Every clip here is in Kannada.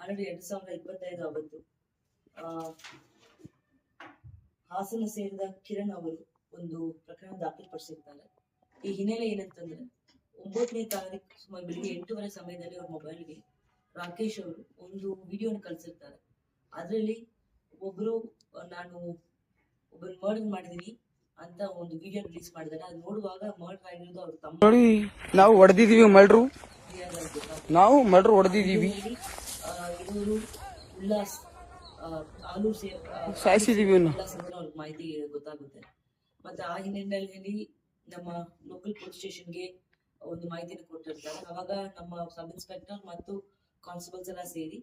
ಹನ್ನೆರಡು ಎರಡು ಸಾವಿರದ ಇಪ್ಪತ್ತೈದು ಅವತ್ತು ಹಾಸನ ಸೇರಿದ ಕಿರಣ್ ಅವರು ಒಂದು ಪ್ರಕರಣ ದಾಖಲುಪಡಿಸಿರ್ತಾರೆ. ಈ ಹಿನ್ನೆಲೆ ಏನಂತಂದ್ರೆ ಒಂಬತ್ತನೇ ತಾರೀಕು ಸುಮಾರು ಬೆಳಿಗ್ಗೆ ಎಂಟೂವರೆ ಸಮಯದಲ್ಲಿ ಅವ್ರ ಮೊಬೈಲ್ಗೆ ರಾಕೇಶ್ ಅವರು ಒಂದು ವಿಡಿಯೋನ ಕಳಿಸಿರ್ತಾರೆ. ಅದರಲ್ಲಿ ಒಬ್ರು ನಾನು ಒಬ್ಬರು ಮರ್ಡರ್ ಮಾಡಿದೀನಿ ಅಂತ ಒಂದು ವಿಡಿಯೋ ರಿಲೀಸ್ ಮಾಡಿದ್ದಾರೆ ಅದು ನೋಡುವಾಗ ಮರ್ಡರ್ ಆಗಿರೋದು ಅವ್ರ ತಮ್ಮ. ನಾವು ಹೊಡೆದಿದೀವಿ ಗೊತ್ತಾಗ್ತದೆ. ನಾವು ಮರ್ಡ್ರು ಹೊಡೆದಿದೀವಿ ಇವರು ಉಲ್ಲಾಸ್ ಆ, ಆಲೂರು ಸೇ ಆ, ಸಾಯಿಸಿದೀವಿ ಇವ್ನ. ಉಲ್ಲಾಸ್ ಅಂತ ಅವ್ರಿಗೆ ಮಾಹಿತಿ ಗೊತ್ತಾಗುತ್ತೆ. ಮತ್ತೆ ಆ ಹಿನ್ನೆಲೆಯಲ್ಲಿ ನಮ್ಮ ಲೋಕಲ್ ಪೊಲೀಸ್ ಸ್ಟೇಷನ್ಗೆ ಒಂದು ಮಾಹಿತಿನ ಕೊಟ್ಟಿರ್ತಾರೆ. ಅವಾಗ ನಮ್ಮ ಸಬ್ ಇನ್ಸ್ಪೆಕ್ಟರ್ ಮತ್ತು ಕಾನ್ಸ್ಟೇಬಲ್ಸ್ ಎಲ್ಲ ಸೇರಿ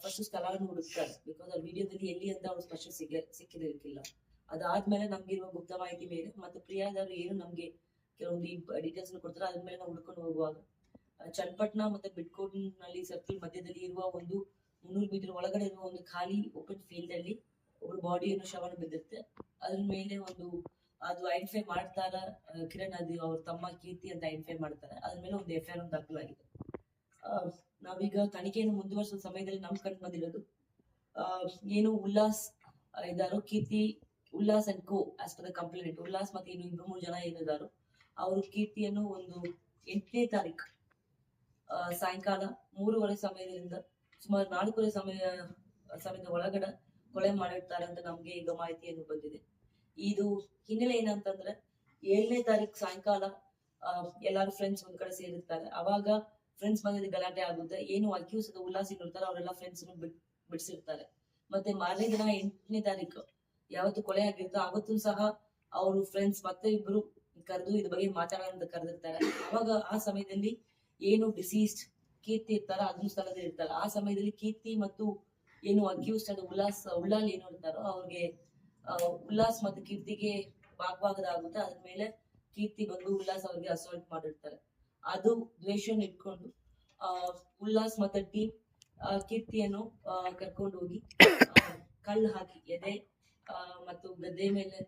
ಫಸ್ಟ್ ಸ್ಥಳವನ್ನು ಹುಡುಕ್ತಾರೆ ಬಿಕಾಸ್ ಆ ವಿಡಿಯೋದಲ್ಲಿ ಎಲ್ಲಿ ಅಂತ ಅವ್ರು ಸ್ಪಷ್ಟ ಸಿಗ ಸಿಕ್ಕಿದಿರ್ಕಿಲ್ಲ ಅದಾದ್ಮೇಲೆ ನಮ್ಗಿರುವ ಗುಪ್ತ ಮಾಹಿತಿ ಮೇಲೆ ಮತ್ತೆ ಪ್ರಿಯಾದವರು ಏನು ನಮ್ಗೆ ಕೆಲವೊಂದು ಡೀಟೇಲ್ಸ್ ಕೊಡ್ತಾರೆ ಅದ್ರ ಮೇಲೆ ನಾವು ಹುಡ್ಕೊಂಡು ಹೋಗುವಾಗ ಚನ್ನಪಟ್ಟಣ ಮತ್ತೆ ಬಿಡ್ಕೋಟ್ನಲ್ಲಿ ಸರ್ಕಲ್ ಮಧ್ಯದಲ್ಲಿ ಇರುವ ಒಂದು ಮುನ್ನೂರು ಮೀಟರ್ ಒಳಗಡೆ ಇರುವ ಒಂದು ಖಾಲಿ ಓಪನ್ ಫೀಲ್ಡ್ ಅಲ್ಲಿ ಒಬ್ಬರು ಬಾಡಿಯನ್ನು ಶವನ ಬಿದ್ದಿರುತ್ತೆ. ಅದ್ರ ಮೇಲೆ ಒಂದು ಅದು ಐಡೆಂಟಿಫೈ ಮಾಡ್ತಾರ ಕಿರಣ್ ಅದು ಅವ್ರ ತಮ್ಮ ಕೀರ್ತಿ ಅಂತ ಐಡೆಂಟಿಫೈ ಮಾಡ್ತಾರೆ. ಅದ್ರ ಮೇಲೆ ಒಂದು ಎಫ್ ಐ ಆರ್ ದಾಖಲಾಗಿದೆ. ಆ, ನಾವೀಗ ತನಿಖೆಯನ್ನು ಮುಂದುವರಿಸುವ ಸಮಯದಲ್ಲಿ ನಮ್ ಕಂಡು ಬಂದಿರೋದು. ಏನು ಉಲ್ಲಾಸ್ ಇದ್ದಾರೋ Keerthi Ullas and co as per the complaint Ullas ಮತ್ತೆ ಇನ್ನು ಇಬ್ಬರು ಮೂರು ಜನ ಏನಿದಾರೋ ಅವರು ಕೀರ್ತಿಯನ್ನು ಒಂದು ಎಂಟನೇ ತಾರೀಕು ಸಾಯಂಕಾಲ ಮೂರುವರೆ ಸಮಯದಿಂದ ಸುಮಾರು ನಾಲ್ಕೂವರೆ ಸಮಯ, ಸಮಯದ ಒಳಗಡೆ ಕೊಲೆ ಮಾಡಿರ್ತಾರೆ ಅಂತ ನಮ್ಗೆ ಈಗ ಮಾಹಿತಿಯನ್ನು ಬಂದಿದೆ. ಇದು ಹಿನ್ನೆಲೆ ಏನಂತಂದ್ರೆ ಏಳನೇ ತಾರೀಕು ಸಾಯಂಕಾಲ ಎಲ್ಲಾರು ಫ್ರೆಂಡ್ಸ್ ಒಂದ್ ಕಡೆ ಸೇರಿರ್ತಾರೆ. ಅವಾಗ ಫ್ರೆಂಡ್ಸ್ ಬಂದಿದ್ದು ಗಲಾಟೆ ಆಗುತ್ತೆ. ಏನು ಅಕ್ಯೂಸ್ ಉಲ್ಲಾಸಿಗಳು ಇರ್ತಾರೆ ಅವರೆಲ್ಲ ಫ್ರೆಂಡ್ಸ್ ಬಿಡಿಸಿರ್ತಾರೆ. ಮತ್ತೆ ಮಾರನೇ ದಿನ ಎಂಟನೇ ತಾರೀಕು ಯಾವತ್ತು ಕೊಲೆ ಆಗಿರುತ್ತೋ ಅವತ್ತು ಸಹ ಅವರು ಫ್ರೆಂಡ್ಸ್ ಮತ್ತೆ ಇಬ್ರು ಕರೆದು ಇದ್ರ ಬಗ್ಗೆ ಮಾತಾಡೋಣ ಅಂತ ಕರೆದಿರ್ತಾರೆ. ಅವಾಗ ಆ ಸಮಯದಲ್ಲಿ ಏನು ಡಿಸೀಸ್ಡ್ ಕೀರ್ತಿ ಇರ್ತಾರ ಅದು ಸ್ಥಳದಲ್ಲಿ ಇರ್ತಾರ, ಆ ಸಮಯದಲ್ಲಿ ಕೀರ್ತಿ ಮತ್ತು ಏನು ಅಕ್ಯೂಸ್ಟ್ ಅದು ಉಲ್ಲಾಸ್, ಉಳ್ಳಾಲ್ ಏನು ಇರ್ತಾರೋ ಅವ್ರಿಗೆ ಉಲ್ಲಾಸ್ ಮತ್ತು ಕೀರ್ತಿಗೆ ಭಾಗವಾಗದಾಗುತ್ತೆ ಅದ್ರ ಮೇಲೆ ಕೀರ್ತಿ ಬಂದು ಉಲ್ಲಾಸ್ ಅವ್ರಿಗೆ ಅಸಾಲ್ಟ್ ಮಾಡಿರ್ತಾರೆ. ಅದು ದ್ವೇಷನ ಇಟ್ಕೊಂಡು ಉಲ್ಲಾಸ್ ಮತ್ತೆ ಟೀಮ್ ಕೀರ್ತಿಯನ್ನು ಕರ್ಕೊಂಡು ಹೋಗಿ ಕಲ್ಲು ಹಾಕಿ, ಎದೆ ಮತ್ತು ಗದ್ದೆ ಮೇಲೆ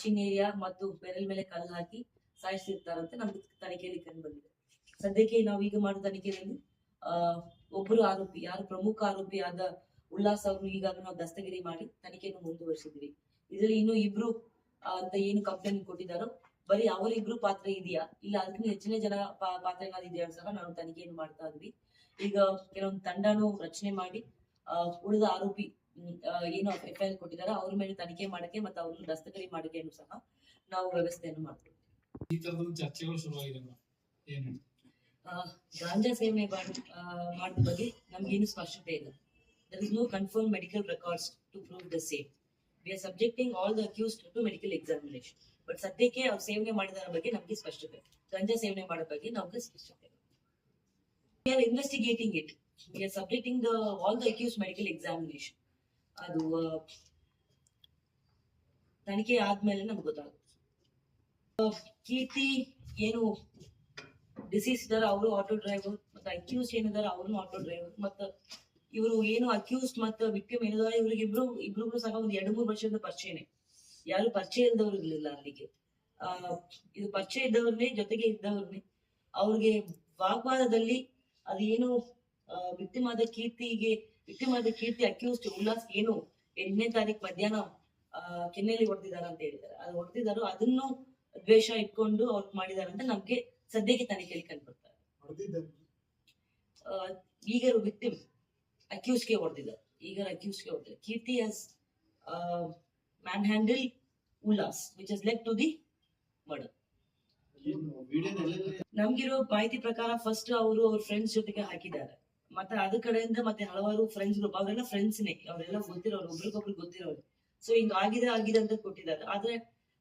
ಚಿನ್ನೇರಿಯ ಮತ್ತು ಬೆರಲ್ ಮೇಲೆ ಕಲ್ಲು ಹಾಕಿ ಸಾಯಿಸಿರ್ತಾರಂತೆ ನಮ್ಗೆ ತನಿಖೆಯಲ್ಲಿ ಕಂಡು ಬಂದಿದೆ. ಸದ್ಯಕ್ಕೆ ನಾವೀಗ ಮಾಡಿದ ತನಿಖೆಯಲ್ಲಿ ಒಬ್ಬರು ಆರೋಪಿ ಯಾರು ಪ್ರಮುಖ ಆರೋಪಿ ಆದ ಉಲ್ಲಾಸ್ ಅವರು ಈಗಾಗಲೇ ನಾವು ದಸ್ತಗಿರಿ ಮಾಡಿ ತನಿಖೆಯನ್ನು ಮುಂದುವರಿಸಿದ್ವಿ ಇದರಲ್ಲಿ ಇನ್ನು ಇಬ್ರು ಅಂತ ಏನು ಕಂಪ್ಲೇಂಟ್ ಕೊಟ್ಟಿದ್ದಾರೋ ಬರೀ ಅವರಿಬ್ರು ಪಾತ್ರ ಇದೆಯಾ? ಇಲ್ಲ ಅದಕ್ಕಿಂತ ಹೆಚ್ಚಿನ ಜನ ಪಾ- ಪಾತ್ರ ಏನಾದ್ರು ಇದೆಯಾ ಸಹ ನಾವು ತನಿಖೆಯನ್ನು ಮಾಡ್ತಾ ಇದ್ವಿ. ಈಗ ಕೆಲವೊಂದು ತಂಡನು ರಚನೆ ಮಾಡಿ ಆ, ಉಳಿದ ಆರೋಪಿ ಏನು ಎಫ್ ಐ ಆರ್ ಕೊಟ್ಟಿದ್ದಾರೆ ಅವ್ರ ಮೇಲೆ ತನಿಖೆ ಮಾಡಕ್ಕೆ ಮತ್ತೆ ಅವ್ರನ್ನ ದಸ್ತಗಿರಿ ಮಾಡಕ್ಕೆ ಸಹ ನಾವು ವ್ಯವಸ್ಥೆಯನ್ನು ಮಾಡ್ತೀವಿ. ಈ ತರದೊಂದು ಚರ್ಚೆಗಳು ಶುರುವಾಗಿದೆ ಏನು? ಗಾಂಜಾ ಸೇವನೆ ಮಾಡಿದ ಬಗ್ಗೆ ನಮ್ಗೇನು ಸ್ಪಷ್ಟತೆ ಇಲ್ಲ. There is no confirm medical records to prove the same we are subjecting all the accused to medical examination but ಸದ್ಯಕ್ಕೆ ಅವ್ರು ಸೇವನೆ ಮಾಡಿದರ ಬಗ್ಗೆ ನಮ್ಗೆ ಸ್ಪಷ್ಟತೆ. ಗಾಂಜಾ ಸೇವನೆ ಮಾಡೋ ಬಗ್ಗೆ ನಮ್ಗೆ ಸ್ಪಷ್ಟತೆ. We are investigating it we are subjecting the all the accuse medical examination ಅದು ತನಿಖೆ ಆದ್ಮೇಲೆ ನಮ್ಗೆ ಗೊತ್ತಾಗುತ್ತೆ. ಕೀರ್ತಿ ಏನು ಡಿಸೀಸ್ ಅವರು ಆಟೋ ಡ್ರೈವರ್ ಮತ್ತೆ ಅಕ್ಯೂಸ್ ಏನಿದಾರೆ ಅವರು ಆಟೋ ಡ್ರೈವರ್ ಮತ್ತೆ ಇವರು ಏನು ಅಕ್ಯೂಸ್ ಮತ್ತ ವಿಕ್ಟಿಮ್ ಏನಿದಾರೆ ಇವ್ರಿಗೆ ಇಬ್ರು ಇಬ್ರಿಗೂ ಸಹ ಒಂದು ಎರಡು ಮೂರು ವರ್ಷದ ಪರಿಚಯನೇ. ಯಾರು ಪರಿಚಯ ಇಲ್ದವ್ರು ಇರ್ಲಿಲ್ಲ ಆ, ಇದು ಪರಿಚಯ ಇದ್ದವ್ರನ್ನೇ ಜೊತೆಗೆ ಇದ್ದವ್ರನ್ನೇ ಅವ್ರಿಗೆ ವಾಗ್ವಾದದಲ್ಲಿ ಅದೇನು ವಿಕ್ಟಿಮ್ ಆದ ಕೀರ್ತಿಗೆ ವಿಕ್ಟಿಮ್ ಆದ ಕೀರ್ತಿ ಅಕ್ಯೂಸ್ ಉಲ್ಲಾಸ್ ಏನು ಎಂಟನೇ ತಾರೀಕು ಮಧ್ಯಾಹ್ನ ಕೆನ್ನೆಯಲ್ಲಿ ಹೊಡೆದಿದ್ದಾರೆ ಅಂತ ಹೇಳಿದ್ದಾರೆ. ಅದು ಹೊಡೆದಿದ್ದಾರೋ ಅದನ್ನು ದ್ವೇಷ ಇಟ್ಕೊಂಡು ಅವ್ರು ಮಾಡಿದಾರೆ ಅಂತ ನಮ್ಗೆ ಸದ್ಯಕ್ಕೆ ತನಿಖೆಯಲ್ಲಿ ಕಂಡುಬರ್ತಾರೆ ಈಗ ವಿಕ್ಟಿಮ್ ಅಕ್ಯೂಸ್ಗೆ ಹೊಡೆದಿದ್ದಾರೆ ಈಗ ಅಕ್ಯೂಸ್ಗೆ ಹೊಡೆದಿದ್ದಾರೆ Keerthi has manhandle Ullas which is led to the murder ನಮ್ಗಿರೋ ಮಾಹಿತಿ ಪ್ರಕಾರ ಫಸ್ಟ್ ಅವರು ಅವ್ರ ಫ್ರೆಂಡ್ಸ್ ಜೊತೆಗೆ ಹಾಕಿದ್ದಾರೆ. ಮತ್ತೆ ಅದ ಕಡೆಯಿಂದ ಮತ್ತೆ ಹಲವಾರು ಫ್ರೆಂಡ್ಸ್ ಗ್ರೂಪ್ ಅವರೆಲ್ಲ ಫ್ರೆಂಡ್ಸ್ನೇ ಅವರೆಲ್ಲ ಗೊತ್ತಿರೋರು ಒಬ್ರಿಗೊಬ್ರು ಗೊತ್ತಿರೋರು. ಸೊ ಹಿಂಗ್ ಆಗಿದೆ ಆಗಿದೆ ಅಂತ ಕೊಟ್ಟಿದ್ದಾರೆ. ಆದ್ರೆ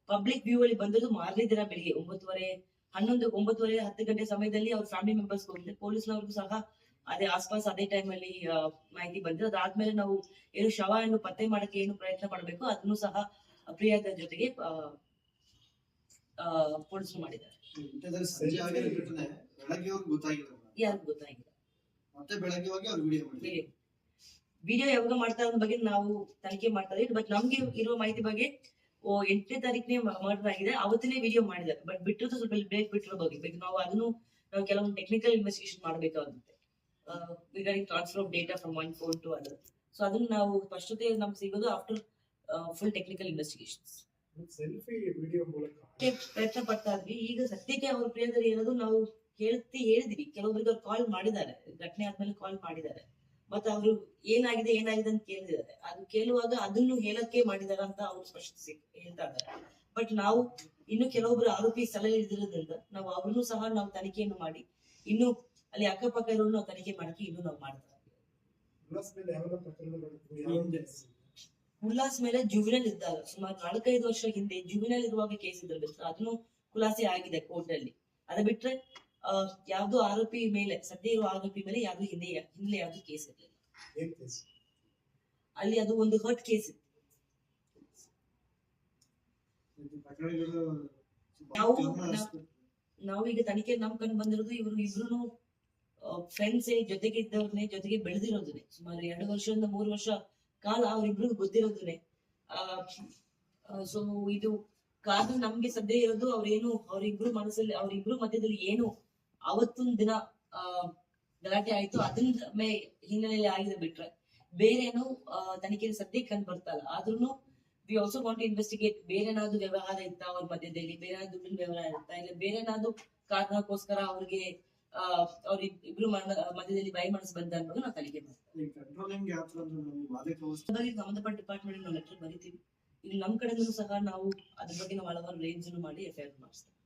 ಪಬ್ಲಿಕ್ ವ್ಯೂ ಅಲ್ಲಿ ಬಂದದ್ದು ಮಾರನೇ ದಿನ ಬೆಳಿಗ್ಗೆ ಒಂಬತ್ತುವರೆ ಹನ್ನೊಂದು ಒಂಬತ್ತುವರೆ ಹತ್ತು ಗಂಟೆ ಸಮಯದಲ್ಲಿ ಅವ್ರ ಫ್ಯಾಮಿಲಿ ಮೆಂಬರ್ಸ್ ಹೋಗಿದ್ದೆ ಪೊಲೀಸ್ನವ್ರಿಗೂ ಸಹ ಅದೇ ಆಸ್ಪಾಸ್ ಅದೇ ಟೈಮ್ ಅಲ್ಲಿ ಮಾಹಿತಿ ಬಂದ್ರು ಅದಾದ್ಮೇಲೆ ನಾವು ಏನು ಶವವನ್ನು ಪತ್ತೆ ಮಾಡಕ್ಕೆ ಏನು ಪ್ರಯತ್ನ ಮಾಡಬೇಕು ಅದನ್ನು ಸಹ ಪ್ರಿಯಾದ ಜೊತೆಗೆ ಪೊಲೀಸರು ಮಾಡಿದ್ದಾರೆ. ಗೊತ್ತಾಗಿಲ್ಲ ವಿಡಿಯೋ ಯಾವಾಗ ಮಾಡ್ತಾರೆ ಅನ್ನೋ ಬಗ್ಗೆ ನಾವು ತನಿಖೆ ಮಾಡ್ತಾ ಬಟ್ ನಮ್ಗೆ ಇರುವ ಮಾಹಿತಿ ಬಗ್ಗೆ ಎಂಟನೇ ತಾರೀಕನೇ ಮರ್ಡರ್ ಆಗಿದೆ ಅವತ್ತನೇ ವಿಡಿಯೋ ಮಾಡಿದ್ದಾರೆ. ಬಟ್ ಬಿಟ್ಟಿರೋದು ಸ್ವಲ್ಪ ಬ್ರೇಕ್ ಬಿಟ್ಟಿರೋ ಬಗ್ಗೆ ಬೇಕು ನಾವು ಅದನ್ನು ನಾವು ಕೆಲವೊಂದು ಟೆಕ್ನಿಕಲ್ ಇನ್ವೆಸ್ಟಿಗೇಷನ್ ಮಾಡಬೇಕಾಗುತ್ತೆ. Regarding transfer of data from one phone to other so ಅದನ್ನ ನಾವು ಸ್ಪಷ್ಟತೆ ನಮ್ಗೆ ಸಿಗೋದು ಆಫ್ಟರ್ ಫುಲ್ ಟೆಕ್ನಿಕಲ್ ಇನ್ವೆಸ್ಟಿಗೇಷನ್ಸ್ ಪ್ರಯತ್ನ ಪಡ್ತಾ ಇದ್ವಿ. ಈಗ ಸತ್ಯಕ್ಕೆ ಅವ್ರ ಪ್ರಿಯದಲ್ಲಿ ಏನಾದ್ರು ನಾವು ಹೇಳ್ತಿ ಹೇಳಿದ್ವಿ. ಕೆಲವೊಬ್ಬರಿಗೆ ಅವ್ರು ಕಾಲ್ ಮಾಡಿದ್ದಾರೆ. ಘಟನೆ ಆದ್ಮೇಲೆ ಕಾಲ್ ಮಾಡಿದ್ದಾರೆ. ಮತ್ತೆ ಅವರು ಏನಾಗಿದೆ ಏನಾಗಿದೆ ಅಂತ ಕೇಳಿದ್ದಾರೆ ಅದು ಕೇಳುವಾಗ ಅದನ್ನು ಹೇಳಕ್ಕೆ ಮಾಡಿದಾರ ಅಂತ ಅವ್ರು ಸ್ಪಷ್ಟ ಹೇಳ್ತಾ ಇದ್ದಾರೆ ಬಟ್ ನಾವು ಇನ್ನು ಕೆಲವೊಬ್ರು ಆರೋಪಿ ಸಲಹೆ ಇದ್ದಿರೋದ್ರಿಂದ ನಾವು ಅವ್ರನ್ನೂ ಸಹ ನಾವು ತನಿಖೆಯನ್ನು ಮಾಡಿ ಇನ್ನು ಅಲ್ಲಿ ಅಕ್ಕಪಕ್ಕ ಇರೋರು ನಾವು ತನಿಖೆ ಮಾಡಕ್ಕೆ ಇನ್ನು ನಾವು ಮಾಡ್ತಾ. ಉಲ್ಲಾಸ್ ಮೇಲೆ ಜುವಿನಲ್ ಇದ್ದಾಗ ಸುಮಾರು ನಾಲ್ಕೈದು ವರ್ಷ ಹಿಂದೆ ಜುವಿನಲ್ ಇರುವಾಗ ಕೇಸ್ ಇದ್ದಿರ್ಬೇಕು ಅದನ್ನು ಖುಲಾಸೆ ಆಗಿದೆ ಕೋರ್ಟ್ ಅಲ್ಲಿ. ಅದ ಬಿಟ್ರೆ ಯಾವ್ದು ಆರೋಪಿ ಮೇಲೆ ಸದ್ಯ ಇರುವ ಆರೋಪಿ ಮೇಲೆ ಯಾವ್ದು ಹಿಂದೆ ಹಿಂದೆ ಯಾವ್ದು ಕೇಸ್ ಇರಲಿಲ್ಲ ಅಲ್ಲಿ ಅದು ಒಂದು ಹರ್ಟ್ ಕೇಸ್ ಇತ್ತು ನಾವು-. ಈಗ ತನಿಖೆ ನಮ್ ಕಂಡು ಬಂದಿರೋದು ಇವರು ಇಬ್ರು ಫ್ರೆಂಡ್ಸ್ ಜೊತೆಗೆ ಇದ್ದವ್ರನ್ನೇ ಜೊತೆಗೆ ಬೆಳೆದಿರೋದನ್ನೇ ಸುಮಾರು ಎರಡು ವರ್ಷದಿಂದ ಮೂರು ವರ್ಷ ಕಾಲ ಅವ್ರಿಬ್ರಿಗೂ ಗೊತ್ತಿರೋದನ್ನೇ ಸೊ ಇದು ಕಾರಣ ನಮ್ಗೆ ಸದ್ಯ ಇರೋದು ಅವ್ರೇನು ಅವ್ರಿಬ್ರು ಮನಸ್ಸಲ್ಲಿ ಅವ್ರಿಬ್ರು ಮಧ್ಯದಲ್ಲಿ ಏನು ಅವತ್ತೊಂದ್ ದಿನ ಆ ಗಲಾಟೆ ಆಯ್ತು. ಅದನ್ನ ಮೇ ಹಿನ್ನೆಲೆಯಲ್ಲಿ ಆಗಿದೆ ಬಿಟ್ರೆ ಬೇರೆ ಏನು ಆ, ತನಿಖೆಯಲ್ಲಿ ಸದ್ಯಕ್ಕೆ ಕಂಡು ಬರ್ತಾ ಇಲ್ಲ. ಆದ್ರೂ ವಿ ಆಲ್ಸೋ ವಾಂಟ್ ಇನ್ವೆಸ್ಟಿಗೇಟ್ ಬೇರೆ ಏನಾದ್ರು ವ್ಯವಹಾರ ಇತ್ತ ಅವ್ರ ಮಧ್ಯದಲ್ಲಿ? ಬೇರೆ ಏನಾದ್ರು ದುಡ್ಡಿನ ವ್ಯವಹಾರ ಇತ್ತಾ? ಇಲ್ಲ ಬೇರೆ ಏನಾದ್ರು ಕಾರಣಕ್ಕೋಸ್ಕರ ಅವ್ರಿಗೆ ಅವ್ರ ಇಬ್ರು ಮಧ್ಯದಲ್ಲಿ ಬೈ ಮನಸ್ಸು ಬಂದ ಅನ್ನೋದು ನಾವು ತನಿಖೆ ಮಾಡ್ತೀವಿ. ಸಂಬಂಧಪಟ್ಟ ಡಿಪಾರ್ಟ್ಮೆಂಟ್ ನಾವು ಲೆಟರ್ ಬರಿತೀವಿ. ಇಲ್ಲಿ ನಮ್ ಕಡೆನೂ ಸಹ ನಾವು ಅದ್ರ ಬಗ್ಗೆ ನಾವು ಹಲವಾರು ರೇಂಜ್ ಮಾಡಿ ಎಫ್ ಐ ಆರ್ ಮಾಡಿಸ್ತೀವಿ